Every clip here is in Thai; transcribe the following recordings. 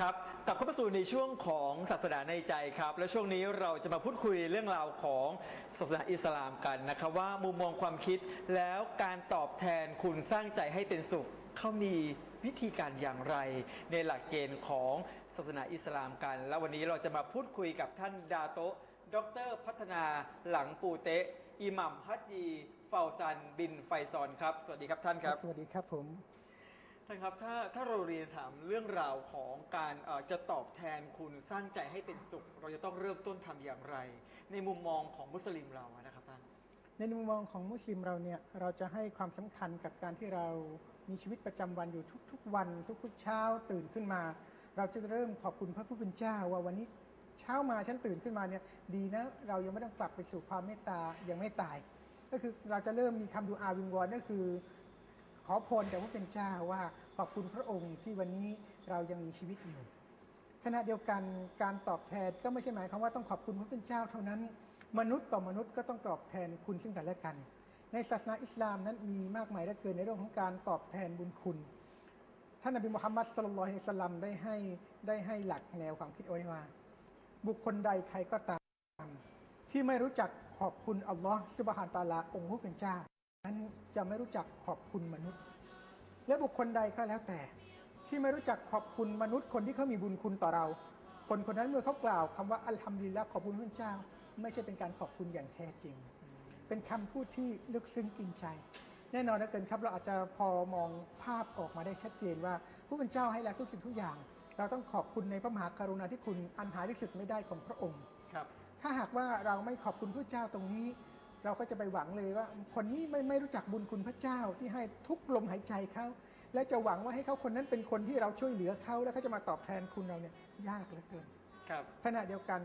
ครับกลับเข้ามาสู่ในช่วงของศาสนาในใจครับ และช่วงนี้เราจะมาพูดคุยเรื่องราวของศาสนาอิสลามกันนะครับ ว่ามุมมองความคิดแล้วการตอบแทนคุณสร้างใจให้เป็นสุขเขามีวิธีการอย่างไร ในหลักเกณฑ์ของศาสนาอิสลามกัน แล้ววันนี้เราจะมาพูดคุยกับท่านดาโตะดร พัฒนาหลังปูเตะอิหมัมฮัดดีเฟาซัน บินไฟซอนครับ สวัสดีครับท่านครับ สวัสดีครับผม ท่านครับถ้าถ้าเราเรียนถามเรื่องราวของการเอ่อจะตอบแทนคุณสร้างใจให้เป็นสุข เราจะต้องเริ่มต้นทำอย่างไร ในมุมมองของมุสลิมเราอะนะครับท่าน ในมุมมองของมุสลิมเราเนี่ยเราจะให้ความสำคัญกับการที่เรามีชีวิตประจำวันอยู่ทุกๆ วัน ทุกๆเช้าตื่นขึ้นมา เราจะเริ่มขอบคุณพระผู้เป็นเจ้าว่าวันนี้เช้ามาฉันตื่นขึ้นมาเนี่ยดีนะเรายังไม่ต้องกลับไปสู่ความเมตตายังไม่ตาย ก็คือเราจะเริ่มมีคำดูอาวิงวอนก็คือ ขอพรจากพระผู้เป็นเจ้าว่าขอบคุณพระองค์ที่วันนี้เรายังมีชีวิตอยู่ขณะเดียวกันการตอบแทนก็ไม่ใช่หมายความว่าต้องขอบคุณพระผู้เป็นเจ้าเท่านั้น มนุษย์ต่อมนุษย์ก็ต้องตอบแทนคุณซึ่งกันและกัน ในศาสนาอิสลามนั้นมีมากมายเหลือเกินในเรื่องของการตอบแทนบุญคุณ ท่านนบีมุฮัมมัดสุลลัลฮิสัลลัมได้ให้ได้ให้หลักแนวความคิดเอาไว้ว่า บุคคลใดใครก็ตาม ที่ไม่รู้จักขอบคุณอัลลอฮ์สุบฮานตะอาลาองค์ผู้เป็นเจ้า นั้นจะไม่รู้จักขอบคุณมนุษย์ และบุคคลใดก็แล้วแต่ ที่ไม่รู้จักขอบคุณมนุษย์คนที่เขามีบุญคุณต่อเรา คนคนนั้นเมื่อเขากล่าวคำว่าอัลฮัมดุลิลละขอบคุณพระเจ้า ไม่ใช่เป็นการขอบคุณอย่างแท้จริง เป็นคำพูดที่ลึกซึ้งกินใจ แน่นอนนะเกินครับเราอาจจะพอมองภาพออกมาได้ชัดเจนว่าผู้เป็นเจ้าให้แล้วทุกสิ่งทุกอย่าง เราต้องขอบคุณในพระมหากรุณาธิคุณอันหาที่สุดไม่ได้ของพระองค์ครับถ้าหากว่าเราไม่ขอบคุณพระเจ้าตรงนี้ เราก็จะไปหวังเลยว่า คนนี้ไม่ไม่รู้จักบุญคุณพระเจ้าที่ให้ทุกลมหายใจเขาและจะหวังว่าให้เขาคนนั้นเป็นคนที่เราช่วยเหลือเขาแล้วเขาจะมาตอบแทนคุณเราเนี่ยยากเหลือเกินครับขณะเดียวกัน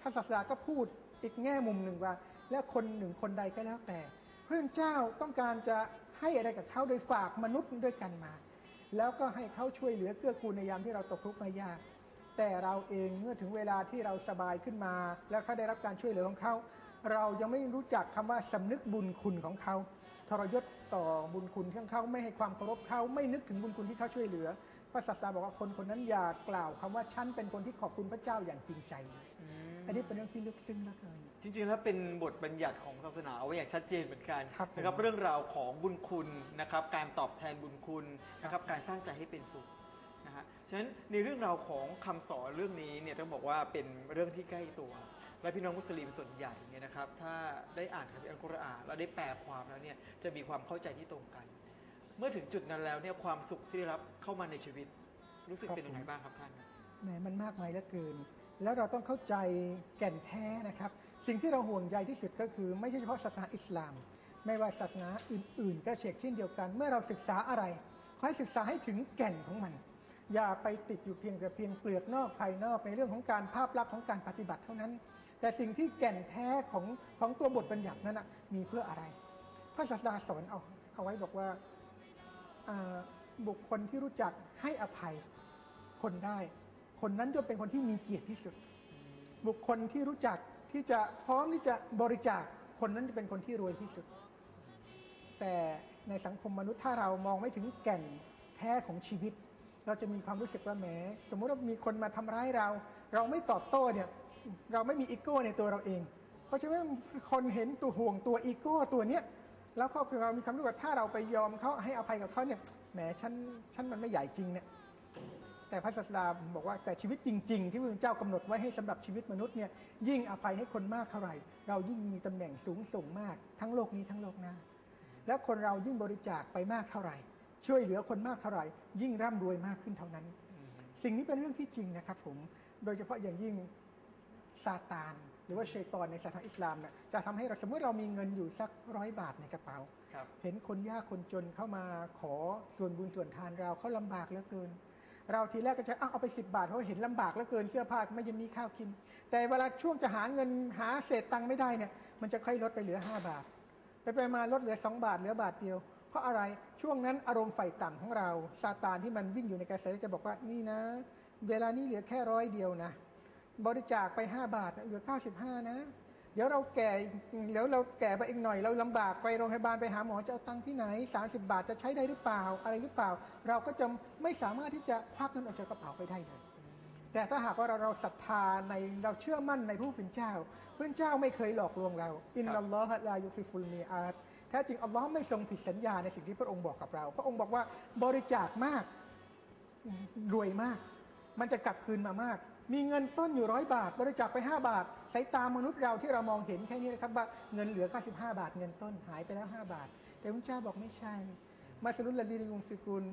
ท่านศาสดาก็พูดอีกแง่มุมหนึ่งว่า และคนหนึ่งคนใดก็แล้วแต่ เพื่อนเจ้าต้องการจะให้อะไรกับเขาโดยฝากมนุษย์ด้วยกันมา แล้วก็ให้เขาช่วยเหลือเกื้อกูลในยามที่เราตกทุกข์ได้ยากแต่เราเองเมื่อถึงเวลาที่เราสบายขึ้นมา แล้วเขาได้รับการช่วยเหลือของเขา เรายังไม่รู้จักคำว่าสำนึกบุญคุณของเขา ทรยศต่อบุญคุณของเขาไม่ให้ความเคารพเขาไม่นึกถึงบุญคุณที่เขาช่วยเหลือพระศาสดาบอกว่าคนคนนั้นอย่ากล่าวคำว่าฉันเป็นคนที่ขอบคุณพระเจ้าอย่างจริงใจอันนี้เป็นเรื่องที่ลึกซึ้งนะเกินจริงๆ แล้วเป็นบทบัญญัติของศาสนาเอาไว้อย่างชัดเจนเหมือนกันครับผมนะครับเรื่องราวของบุญคุณนะครับการตอบแทนบุญคุณนะครับการสร้างใจให้เป็นสุขนะฮะฉะนั้นในเรื่องราวของคำสอนเรื่องนี้เนี่ยต้องบอกว่าเป็นเรื่องที่ใกล้ตัว และพี่น้องมุสลิมส่วนใหญ่เนี่ยนะครับถ้าได้อ่านคัมภีร์อัลกุรอานแล้วได้แปลความแล้วเนี่ยจะมีความเข้าใจที่ตรงกัน เมื่อถึงจุดนั้นแล้วเนี่ยความสุขที่ได้รับเข้ามาในชีวิต รู้สึกเป็นยังไงบ้างครับท่านแหมมันมากมายเหลือเกิน แล้วเราต้องเข้าใจแก่นแท้นะครับ สิ่งที่เราห่วงใยที่สุดก็คือ ไม่ใช่เฉพาะศาสนาอิสลาม ไม่ว่าศาสนาอื่น ๆ ก็เชกเช่นเดียวกัน เมื่อเราศึกษาอะไรขอให้ศึกษาให้ถึงแก่นของมัน อย่าไปติดอยู่เพียงแต่เพียงเปลือกนอกภายนอกในเรื่องของการภาพลักษณ์ของการปฏิบัติเท่านั้น แต่สิ่งที่แก่นแท้ของของตัวบทบัญญัตินั้นนะมีเพื่ออะไร พระศาสดาสอนเอาเอาไว้บอกว่าบุคคลที่รู้จักให้อภัยคนได้ คนนั้นจะเป็นคนที่มีเกียรติที่สุด บุคคลที่รู้จักที่จะพร้อมที่จะบริจาคคนนั้นจะเป็นคนที่รวยที่สุด แต่ในสังคมมนุษย์ถ้าเรามองไม่ถึงแก่นแท้ของชีวิต เราจะมีความรู้สึกว่าแหมสมมติว่ามีคนมาทำร้ายเรา เราไม่ตอบโต้เนี่ย เราไม่มีอีโก้ในตัวเราเอง เพราะฉะนั้นคนเห็นตัวห่วงตัวอีโก้ตัวเนี้ยแล้วก็คือเรามีความรู้ว่าถ้าเราไปยอมเขาให้อภัยกับเขาเนี่ยแหมฉันฉันมันไม่ใหญ่จริงเนี่ยแต่พระศาสดาบอกว่าแต่ชีวิตจริง ๆ ที่พระเจ้ากำหนดไว้ให้สำหรับชีวิตมนุษย์เนี่ยยิ่งอภัยให้คนมากเท่าไหร่ เรายิ่งมีตำแหน่งสูงส่งมาก ทั้งโลกนี้ทั้งโลกหน้า แล้วคนเรายิ่งบริจาคไปมากเท่าไหร่ ช่วยเหลือคนมากเท่าไหร่ ยิ่งร่ำรวยมากขึ้นเท่านั้น สิ่งนี้เป็นเรื่องที่จริงนะครับผมโดยเฉพาะอย่างยิ่ง ซาตาน หรือว่าเชยตอนในศาสนาอิสลามเนี่ยจะทำให้เราสมมติเรามีเงินอยู่สักร้อยบาทในกระเป๋าครับเห็นคนยากคนจนเข้ามาขอส่วนบุญส่วนทานเราเขาลำบากเหลือเกิน เราทีแรกก็จะเอาเอาไป10บาทเพราะเห็นลำบากเหลือเกินเสื้อผ้าไม่ยังมีข้าวกิน แต่เวลาช่วงจะหาเงินหาเศษตังค์ไม่ได้เนี่ยมันจะค่อยลดไปเหลือ 5 บาท ไปไปมาลดเหลือ 2 บาทเหลือบาทเดียวเพราะอะไรช่วงนั้นอารมณ์ไฟต่ำของเราซาตานที่มันวิ่งอยู่ในกระแสจะบอกว่านี่นะ เวลานี้เหลือแค่ร้อยเดียวนะ บริจาคไป 5 บาทเหลือ 95 นะ เดี๋ยวเราแก่เดี๋ยวเราแก่ไปอีกหน่อย เราลำบากไปโรงพยาบาลไปหาหมอจะเอาตังค์ที่ไหน 30 บาทจะใช้ได้หรือเปล่า อะไรหรือเปล่า เราก็จะไม่สามารถที่จะควักเงินออกจากกระเป๋าไปได้เลยแต่ถ้าหากว่าเราเราศรัทธาในเราเชื่อมั่นในผู้เป็นเจ้าผู้เป็นเจ้าไม่เคยหลอกลวงเรา อินนัลลอฮะลายุฟิฟุลมีอาตแท้จริงอัลลอฮ์ไม่ทรงผิดสัญญาในสิ่งที่พระองค์บอกกับเรา พระองค์บอกว่าบริจาคมากรวยมาก มันจะกลับคืนมามาก มีเงินต้นอยู่ร้อยบาท บริจาคไป 5 บาทสายตามนุษย์เราที่เรามองเห็นแค่นี้นะครับว่าเงินเหลือ 95 บาท เงินต้นหายไปแล้ว 5 บาท แต่พระเจ้าบอกไม่ใช่ มาสรุลละลีนุงฟิกุล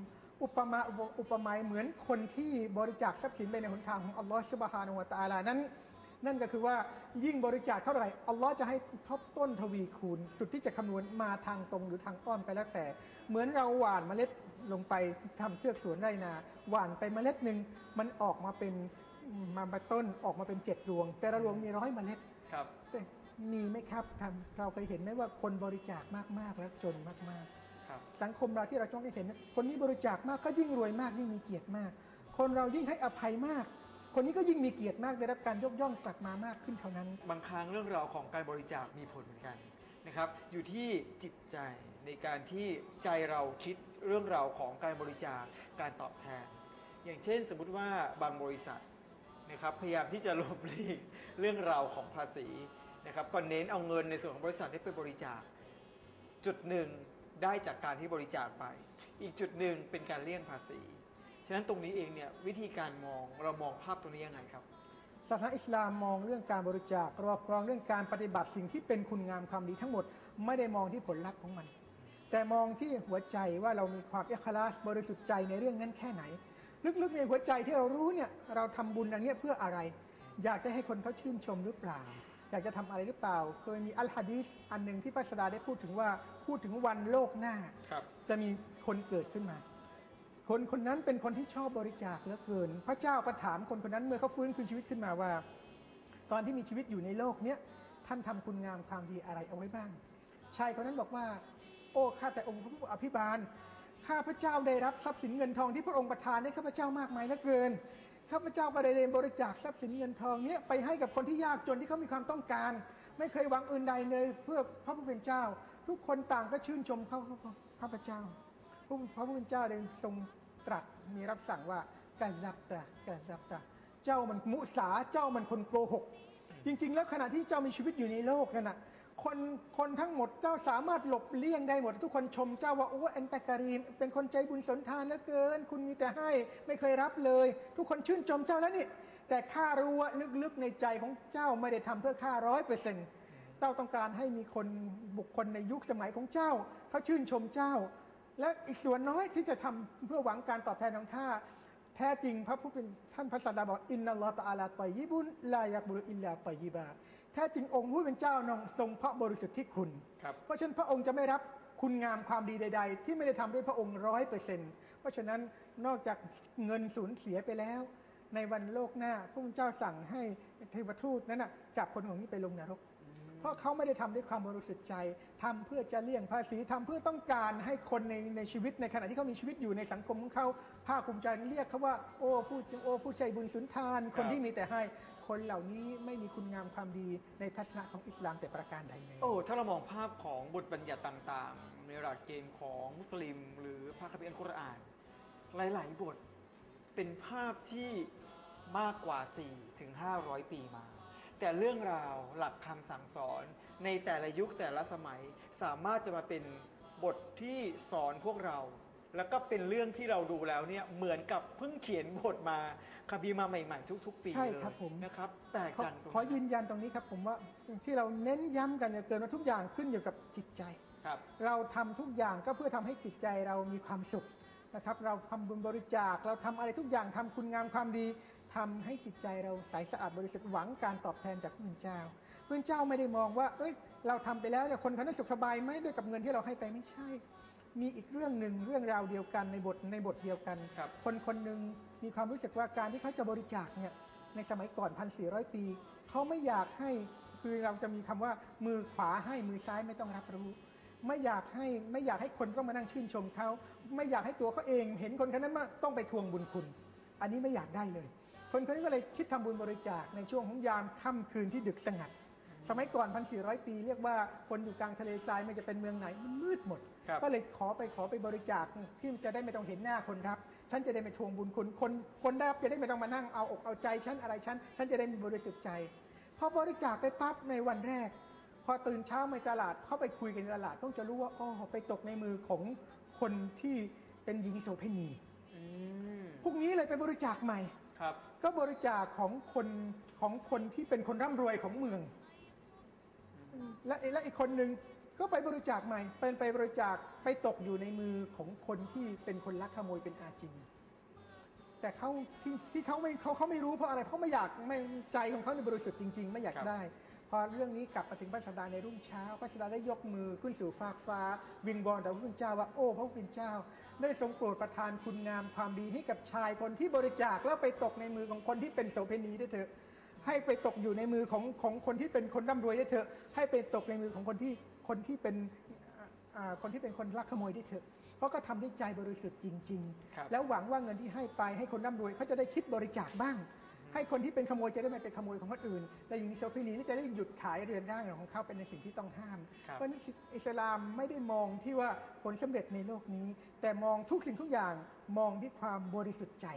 อุปมาอุปไมยเหมือนคนที่บริจาคทรัพย์สินไปในหนทางของอัลลอฮฺสุบฮานุวะตะอาลานั้น นั่นก็คือว่ายิ่งบริจาคเท่าไหร่อัลลอฮ์จะให้ทบต้นทวีคูณ สุดที่จะคำนวณมาทางตรงหรือทางอ้อมก็แล้วแต่ เหมือนเราหว่านเมล็ดลงไปทำเชือกสวนไรนา หว่านไปเมล็ดหนึ่งมันออกมาเป็น มามาต้นออกมาเป็นเจ็ดรวง แต่ละรวงมีร้อยเมล็ดครับ แต่มีไหมครับทำเราเคยเห็นไหมว่าคนบริจาคมากๆแล้วจนมากๆครับสังคมเราที่เราจ้องได้เห็นคนนี้บริจาคมากก็ยิ่งรวยมากยิ่งมีเกียรติมาก คนเรายิ่งให้อภัยมาก คนนี้ก็ยิ่งมีเกียรติมากได้รับการยกย่องกลับมามากขึ้นเท่านั้น บางครั้งเรื่องราวของการบริจาคมีผลเหมือนกันนะครับ อยู่ที่จิตใจในการที่ใจเราคิดเรื่องราวของการบริจาคการตอบแทน อย่างเช่น สมมุติว่าบางบริษัท นะครับพยายามที่จะลบหลีกเรื่องราวของภาษีนะครับก็เน้นเอาเงินในส่วนของบริษัทนี้ไปบริจาค จุดหนึ่งได้จากการที่บริจาคไป อีกจุดหนึ่งเป็นการเลี่ยงภาษี ฉะนั้นตรงนี้เองเนี่ยวิธีการมองเรามองภาพตรงนี้ยังไงครับศาสนาอิสลามมองเรื่องการบริจาครอบรองเรื่องการปฏิบัติสิ่งที่เป็นคุณงามความดีทั้งหมด ไม่ได้มองที่ผลลัพธ์ของมัน แต่มองที่หัวใจว่าเรามีความเอกลาสบริสุทธิ์ใจในเรื่องนั้นแค่ไหน ลึกๆในหัวใจที่เรารู้เนี่ยเราทำบุญอันเนี้ยเพื่ออะไร อยากจะให้คนเขาชื่นชมหรือเปล่า อยากจะทำอะไรหรือเปล่า เคยมีอัลฮะดีษอันหนึ่งที่พระสดาได้พูดถึงว่าพูดถึงวันโลกหน้าครับจะมีคนเกิดขึ้นมา คนคนนั้นเป็นคนที่ชอบบริจาคเหลือเกิน พระเจ้าประถามคนคนนั้นเมื่อเขาฟื้นคืนชีวิตขึ้นมาว่า ตอนที่มีชีวิตอยู่ในโลกเนี้ยท่านทำคุณงามความดีอะไรเอาไว้บ้างชายคนนั้นบอกว่า โอ้ข้าแต่องค์พระผู้อภิบาล ข้าพเจ้าได้รับทรัพย์สินเงินทองที่พระองค์ประทานให้ข้าพเจ้ามากมายเหลือเกิน ข้าพเจ้าก็ได้เรนบริจาคทรัพย์สินเงินทองเนี้ยไปให้กับคนที่ยากจนที่เขามีความต้องการ ไม่เคยหวังอื่นใดเลยเพื่อพระผู้เป็นเจ้า ทุกคนต่างก็ชื่นชมข้าข้าพเจ้าพระพระผู้เป็นเจ้าได้ทรงตรัสมีรับสั่งว่ากาซับตะกาซับตะเจ้ามันมุสาเจ้ามันคนโกหก จริง ๆ แล้วขณะที่เจ้ามีชีวิตอยู่ในโลกนั่นนะ คนคนทั้งหมดเจ้าสามารถหลบเลี่ยงได้หมด ทุกคนชมเจ้าว่าโอ้แอนตาการีมเป็นคนใจบุญสนทานเหลือเกิน คุณมีแต่ให้ไม่เคยรับเลย ทุกคนชื่นชมเจ้าแล้วนี่ แต่ข้ารู้ว่าลึกๆในใจของเจ้าไม่ได้ทำเพื่อข้าร้อยเปอร์เซ็นต์เจ้าต้องการให้มีคนบุคคลในยุคสมัยของเจ้าเขาชื่นชมเจ้า และอีกส่วนน้อยที่จะทำเพื่อหวังการตอบแทนของข้าแท้จริงพระผู้เป็นท่านพระสัตดาบอกอินนัลลอฮฺตะอาลาตอยยิบุนลายักบุรุอิลลาตอยยิบา แท้จริงองค์ผู้เป็นเจ้านองทรงพระบริสุทธิ์ที่คุณ ครับ เพราะฉะนั้นพระองค์จะไม่รับคุณงามความดีใด ๆ ที่ไม่ได้ทำด้วยพระองค์ร้อยเปอร์เซ็นต์เพราะฉะนั้นนอกจากเงินสูญเสียไปแล้ว ในวันโลกหน้าพระคุณเจ้าสั่งให้เทวทูตนั้นนะจับคนของนี้ไปลงนรก เพราะเขาไม่ได้ทำด้วยความบริสุทธิ์ใจทำเพื่อจะเลี่ยงภาษีทำเพื่อต้องการให้คนในในชีวิตในขณะที่เขามีชีวิตอยู่ในสังคมของเขาภาคภูมิใจเรียกเขาว่า โอ้ผู้โอ้ผู้ใจบุญสุนทาน คนที่มีแต่ให้ คนเหล่านี้ไม่มีคุณงามความดีในทัศนะของอิสลามแต่ประการใดเลย โอ้ถ้าเรามองภาพของบทบัญญัติต่างๆ ในหลักเกณฑ์ของมุสลิม หรือพระคัมภีร์อัลกุรอาน หลาย ๆ บทเป็นภาพที่มากกว่า 4 ถึง 500 ปีมา แต่เรื่องราวหลักคำสั่งสอนในแต่ละยุคแต่ละสมัยสามารถจะมาเป็นบทที่สอนพวกเรา แล้วก็เป็นเรื่องที่เราดูแล้วเนี่ยเหมือนกับเพิ่งเขียนบทมาคัมภีร์มาใหม่ ๆ ทุก ๆ ปีใช่เลยครับผม นะครับแปลกขอจังตรงขอยืนยันตรงนี้ครับผมว่าที่เราเน้นย้ำกันเหลือเกินว่าทุกอย่างขึ้นอยู่กับจิตใจ ครับ เราทำทุกอย่างก็เพื่อทำให้จิตใจเรามีความสุขนะครับ เราทำบุญบริจาค เราทำอะไรทุกอย่างทำคุณงามความดีทำให้จิตใจเราใสสะอาดบริสุทธิ์หวังการตอบแทนจากพระเจ้าพระเจ้าไม่ได้มองว่า เอ้ยเราทำไปแล้วเนี่ยคนเขาได้สุขสบายไหมด้วยกับเงินที่เราให้ไปไม่ใช่ มีอีกเรื่องหนึ่งเรื่องราวเดียวกันในบทในบทเดียวกัน ครับ คนคนหนึ่งมีความรู้สึกว่าการที่เขาจะบริจาคเนี่ยในสมัยก่อน 1,400 ปี เขาไม่อยากให้คือเราจะมีคำว่ามือขวาให้มือซ้ายไม่ต้องรับรู้ ไม่อยากให้ไม่อยากให้คนต้องมานั่งชื่นชมเขาไม่อยากให้ตัวเขาเอง เห็นคนคนนั้นว่าต้องไปทวงบุญคุณ อันนี้ไม่อยากได้เลย คนคนนี้ก็เลยคิดทำบุญบริจาคในช่วงของยามค่ำคืนที่ดึกสงัด สมัยก่อน 1,400 ปี เรียกว่าคนอยู่กลางทะเลทรายไม่จะเป็นเมืองไหนมันมืดหมด ครับ ก็เลยขอไปขอไปบริจาคที่จะได้ไม่ต้องเห็นหน้าคนรับ ฉันจะได้ไม่ทวงบุญคุณคนคนได้รับจะได้ไม่ต้องมานั่งเอาอกเอาใจฉันอะไรฉันฉันจะได้มีบริสุทธิ์ใจพอบริจาคไปปั๊บในวันแรก พอตื่นเช้าไปตลาดเข้าไปคุยกันในตลาดต้องจะรู้ว่าอ๋อไปตกในมือของคนที่เป็นหญิงโสเภณีอืมพรุ่งนี้เลยไปบริจาคใหม่ ครับ ก็บริจาคของคนของคนที่เป็นคนร่ำรวยของเมือง และและอีกคนหนึ่งก็ไปบริจาคใหม่ เป็นไปบริจาคไปตกอยู่ในมือของคนที่เป็นคนลักขโมยเป็นอาจินแต่เขาที่ที่เขาไม่เขาเขาไม่รู้เพราะอะไรเพราะไม่อยากไม่ใจของเขาในยบริสุทธิ์จริง ๆ ไม่อยากครับได้ พอเรื่องนี้กลับมาถึงพระสดาในรุ่งเช้าพระสดาได้ยกมือขึ้นสู่ฟากฟ้า วิงวอนต่อพระผู้เป็นเจ้าว่าโอ้พระผู้เป็นเจ้า ได้ทรงโปรดประทานคุณงามความดีให้กับชายคนที่บริจาคแล้วไปตกในมือของคนที่เป็นโสเภณีด้วยเถอะ ให้ไปตกอยู่ในมือของของคนที่เป็นคนร่ำรวยได้เถอะ ให้ไปตกในมือของคนที่คนที่เป็นอ่าอ่าคนที่เป็นคนลักขโมยได้เถอะ เพราะก็ทำด้วยใจบริสุทธิ์จริงครับๆแล้วหวังว่าเงินที่ให้ไปให้คนร่ำรวยเขาจะได้คิดบริจาคบ้าง ให้คนที่เป็นขโมยจะได้ไม่เป็นขโมยของคนอื่น และหญิงโสเภณีนี่จะได้หยุดขายเรือนร่างของเขาเป็นในสิ่งที่ต้องห้ามครับเพราะฉะนั้นอิสลามไม่ได้มองที่ว่าผลสำเร็จในโลกนี้ แต่มองทุกสิ่งทุกอย่างมองที่ความบริสุทธิ์ใจ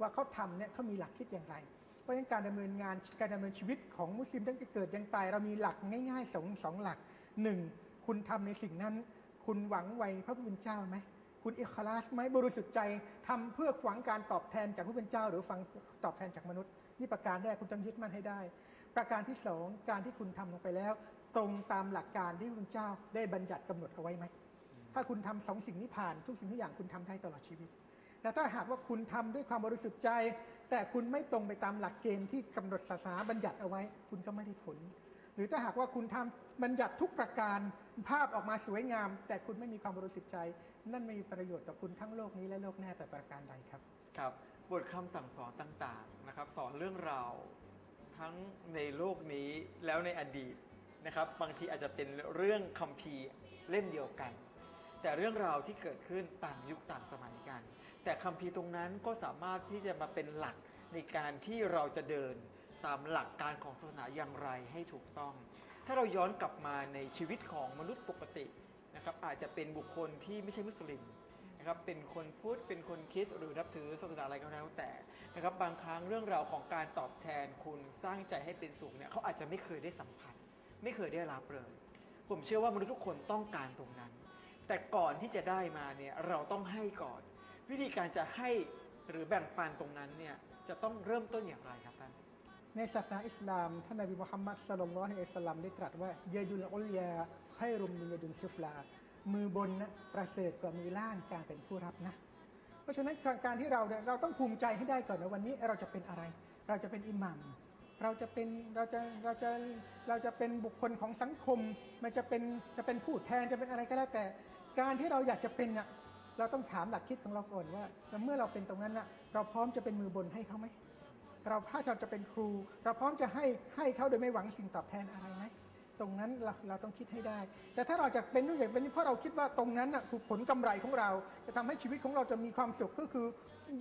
ว่าเขาทำเนี่ยเขามีหลักคิดอย่างไร เพราะฉะนั้นการดำเนินงานการดำเนินชีวิตของมุสลิมตั้งแต่เกิดยังตายเรามีหลักง่ายๆสองสองหลักหนึ่งคุณทำในสิ่งนั้น คุณหวังไว้พระผู้เป็นเจ้าไหมคุณอิคลาสไหมบริสุทธิ์ใจทำเพื่อหวังการตอบแทนจากผู้เป็นเจ้า หรือฟังตอบแทนจากมนุษย์ นี่ประการแรกคุณต้องยึดมั่นให้ได้ ประการที่สองการที่คุณทำลงไปแล้ว ตรงตามหลักการที่พระเป็นเจ้าได้บัญญัติกำหนดเอาไว้ไหมถ้าคุณทำสองสิ่งนี้ผ่านทุกสิ่งทุกอย่างคุณทำได้ตลอดชีวิต แต่ถ้าหากว่าคุณทำด้วยความบริสุทธิ์ใจ แต่คุณไม่ตรงไปตามหลักเกณฑ์ที่กำหนดศาสนาบัญญัติเอาไว้ คุณก็ไม่ได้ผล หรือถ้าหากว่าคุณทำบัญญัติทุกประการภาพออกมาสวยงาม แต่คุณไม่มีความบริสุทธิ์ใจ นั่นไม่มีประโยชน์ต่อคุณทั้งโลกนี้และโลกหน้าแต่ประการใดครับครับบทคำสั่งสอนต่างๆนะครับ สอนเรื่องราวทั้งในโลกนี้แล้วในอดีตนะครับ บางทีอาจจะเป็นเรื่องคัมภีร์เล่มเดียวกัน แต่เรื่องราวที่เกิดขึ้นต่างยุคต่างสมัยกัน แต่คัมภีร์ตรงนั้นก็สามารถที่จะมาเป็นหลักในการที่เราจะเดินตามหลักการของศาสนาอย่างไรให้ถูกต้อง ถ้าเราย้อนกลับมาในชีวิตของมนุษย์ปกตินะครับอาจจะเป็นบุคคลที่ไม่ใช่มุสลิมนะครับเป็นคนพุทธเป็นคนคริสต์หรือนับถือศาสนาอะไรก็แล้วแต่นะครับบางครั้งเรื่องราวของการตอบแทนคุณสร้างใจให้เป็นสุขเนี่ยเขาอาจจะไม่เคยได้สัมผัส ไม่เคยได้รับเลยผมเชื่อว่ามนุษย์ทุกคนต้องการตรงนั้น แต่ก่อนที่จะได้มาเนี่ยเราต้องให้ก่อน วิธีการจะให้หรือแบ่งปันตรงนั้นเนี่ยจะต้องเริ่มต้นอย่างไรครับท่านในศาสนาอิสลามท่านนบีมุฮัมมัดสลลัลลอฮุอะลัยฮิสลลัมได้ตรัสว่าเยดุลอุลยาไครุมมินยดุลซุฟลา มือบนนะประเสริฐกว่ามือล่างการเป็นผู้รับนะ เพราะฉะนั้นการการที่เราเนี่ยเราต้องภูมิใจให้ได้ก่อนว่าวันนี้เราจะเป็นอะไร เราจะเป็นอิหมัมเราจะเป็นเราจะเราจะเราจะเป็นบุคคลของสังคม มันจะเป็นจะเป็นผู้แทนจะเป็นอะไรก็แล้วแต่ การที่เราอยากจะเป็นน่ะเราต้องถามหลักคิดของเราก่อนว่าเมื่อเราเป็นตรงนั้นน่ะเราพร้อมจะเป็นมือบนให้เขาไหมเราถ้าเราจะเป็นครู เราพร้อมจะให้ให้เขาโดยไม่หวังสิ่งตอบแทนอะไรไหมตรงนั้นเราเราต้องคิดให้ได้ แต่ถ้าเราจะเป็นนู่นอย่างเป็นนี่เพราะเราคิดว่าตรงนั้นน่ะคือผลกำไรของเรา จะทำให้ชีวิตของเราจะมีความสุขก็คือ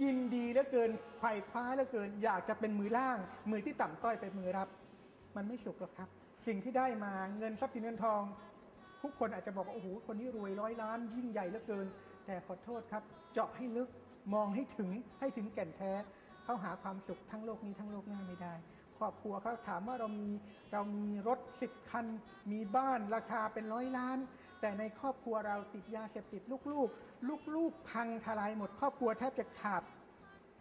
ยินดีเหลือเกินไขว่คว้าเหลือเกิน อยากจะเป็นมือล่าง มือที่ต่ำต้อยไปมือรับ มันไม่สุขหรอกครับ สิ่งที่ได้มาเงินทรัพย์สินเงินทอง ทุกคนอาจจะบอกว่าโอ้โหคนนี้รวยร้อยล้านยิ่งใหญ่เหลือเกิน แต่ขอโทษครับ เจาะให้ลึกมองให้ถึงให้ถึงแก่นแท้เขาหาความสุขทั้งโลกนี้ทั้งโลกหน้าไม่ได้ ครอบครัวเขาถามว่าเรามีเรามีรถสิบคัน มีบ้านราคาเป็นร้อยล้าน แต่ในครอบครัวเราติดยาเสพติดลูกๆ ลูกๆพังทลายหมด ครอบครัวแทบจะขาด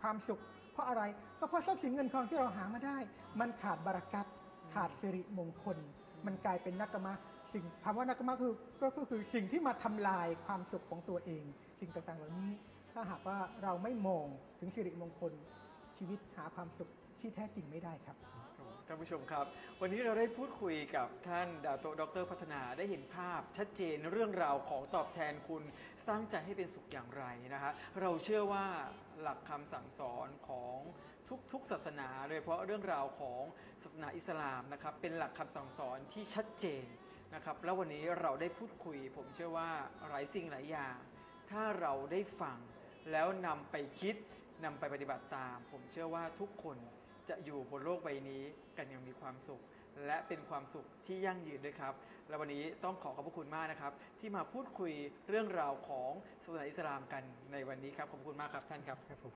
ความสุข เพราะอะไรก็เพราะทรัพย์สินเงินทองที่เราหามาได้ มันขาดบารักัตขาดสิริมงคล มันกลายเป็นนักกรรมะ สิ่งคำว่านักมะคือก็คือสิ่งที่มาทำลายความสุขของตัวเอง สิ่งต่างๆเหล่านี้ถ้าหากว่าเราไม่มองถึงสิริมงคลชีวิตหาความสุขที่แท้จริงไม่ได้ครับท่านผู้ชมครับ วันนี้เราได้พูดคุยกับท่านดาโตดรพัฒนาได้เห็นภาพ ชัดเจนเรื่องราวของตอบแทนคุณสร้างใจให้เป็นสุขอย่างไรนะฮะเราเชื่อว่าหลักคำสั่งสอนของทุกๆศาสนา โดยเฉพาะเรื่องราวของศาสนาอิสลามนะครับเป็นหลักคำสั่งสอนที่ชัดเจน นะครับแล้ววันนี้เราได้พูดคุย ผมเชื่อว่าหลายสิ่งหลายอย่าง ถ้าเราได้ฟังแล้วนำไปคิดนำไปปฏิบัติตาม ผมเชื่อว่าทุกคนจะอยู่บนโลกใบนี้กันอย่างมีความสุข และเป็นความสุขที่ยั่งยืนด้วยครับ และวันนี้ต้องขอขอบพระคุณมากนะครับ ที่มาพูดคุยเรื่องราวของศาสนาอิสลามกันในวันนี้ครับขอบคุณมากครับท่านครับ